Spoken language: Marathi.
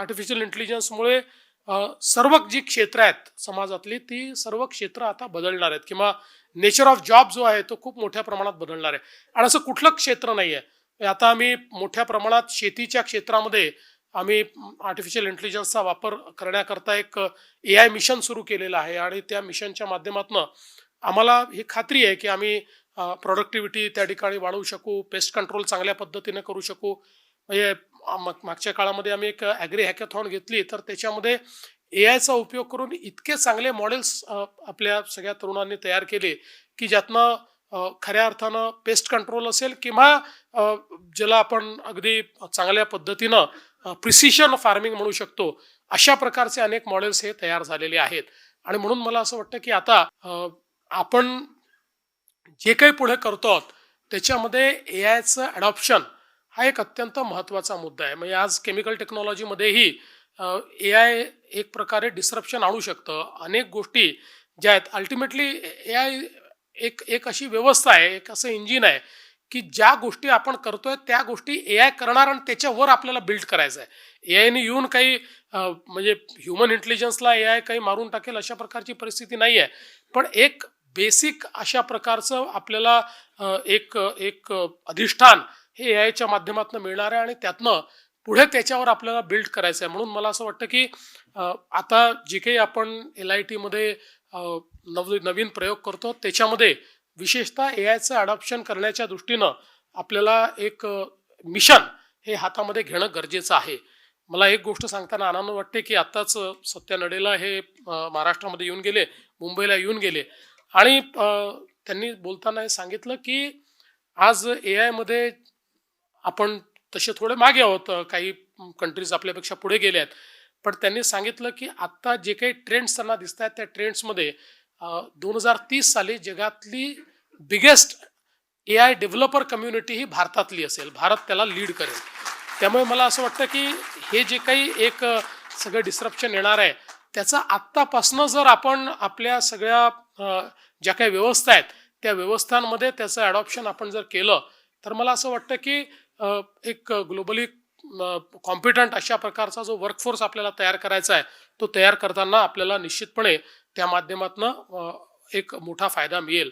आर्टिफिशियल इंटेलिजन्समुळे सर्व जी क्षेत्र आहेत समाजातली ती सर्व क्षेत्र आता बदलणार आहेत. किंवा नेचर ऑफ जॉब जो आहे तो खूप मोठ्या प्रमाणात बदलणार आहे. आणि असं कुठलं क्षेत्र नाही आहे आता आम्ही मोठ्या प्रमाणात शेतीच्या क्षेत्रामध्ये आम्ही आर्टिफिशियल इंटेलिजन्सचा वापर करण्याकरता एक ए आय मिशन सुरू केलेलं आहे. आणि त्या मिशनच्या माध्यमातून आम्हाला ही खात्री आहे की आम्ही प्रोडक्टिव्हिटी त्या ठिकाणी वाढवू शकू पेस्ट कंट्रोल चांगल्या पद्धतीने करू शकू. म्हणजे मग मागच्या काळामध्ये आम्ही एक ॲग्री हॅकॅथॉन घेतली तर त्याच्यामध्ये ए आयचा उपयोग करून इतके चांगले मॉडेल्स आपल्या सगळ्या तरुणांनी तयार केले की ज्यातनं खऱ्या अर्थानं पेस्ट कंट्रोल असेल किंवा ज्याला आपण अगदी चांगल्या पद्धतीनं प्रिसिशन फार्मिंग म्हणू शकतो अशा प्रकारचे अनेक मॉडेल्स हे तयार झालेले आहेत. आणि म्हणून मला असं वाटतं की आता आपण जे काही पुढे करतो आहोत त्याच्यामध्ये ए आयचं ॲडॉप्शन हा एक अत्यंत महत्त्वाचा मुद्दा आहे. म्हणजे आज केमिकल टेक्नॉलॉजीमध्येही ए आय एक प्रकारे डिसरप्शन आणू शकतं. अनेक गोष्टी ज्या आहेत. अल्टिमेटली ए आय एक एक अशी व्यवस्था आहे एक असं इंजिन आहे की ज्या गोष्टी आपण करतोय त्या गोष्टी ए आय करणार आणि त्याच्यावर आपल्याला बिल्ड करायचं आहे. ए आयने येऊन काही म्हणजे ह्युमन इंटेलिजन्सला ए आय काही मारून टाकेल अशा प्रकारची परिस्थिती नाही आहे. पण एक बेसिक अशा प्रकारचं आपल्याला एक एक अधिष्ठान हे ए आयच्या माध्यमातून मिळणार आहे आणि त्यातनं पुढे त्याच्यावर आपल्याला बिल्ड करायचं आहे. म्हणून मला असं वाटतं की आता जे काही आपण एल आय टीमध्ये नव नवीन प्रयोग करतो त्याच्यामध्ये विशेषतः ए आयचं अडॉप्शन करण्याच्या दृष्टीनं आपल्याला एक मिशन हे हातामध्ये घेणं गरजेचं आहे. मला एक गोष्ट सांगताना आनंद वाटते की आत्ताच सत्या नडेला हे महाराष्ट्रामध्ये येऊन गेले मुंबईला येऊन गेले. आणि त्यांनी बोलताना हे सांगितलं की आज ए आयमध्ये आपण तसे थोडे मागे आहोत काही कंट्रीज आपल्यापेक्षा पुढे गेले आहेत. पण त्यांनी सांगितलं की आत्ता जे काही ट्रेंड्स त्यांना दिसत आहेत त्या ट्रेंड्समध्ये दोन हजार तीस साली जगातली biggest A I developer community ही भारतातली असेल. भारत त्याला लीड करेल. त्यामुळे मला असं वाटतं की हे जे काही एक सगळं डिस्रप्शन येणार आहे त्याचा आत्तापासनं जर आपण आपल्या सगळ्या ज्या काही व्यवस्था आहेत त्या व्यवस्थांमध्ये त्याचं ॲडॉप्शन आपण जर केलं तर मला असं वाटतं की एक ग्लोबली कॉम्पिटंट अशा प्रकारचा जो वर्कफोर्स आपल्याला तयार करायचा आहे तो तयार करताना आपल्याला निश्चितपणे त्या माध्यमातून एक मोठा फायदा मिळेल.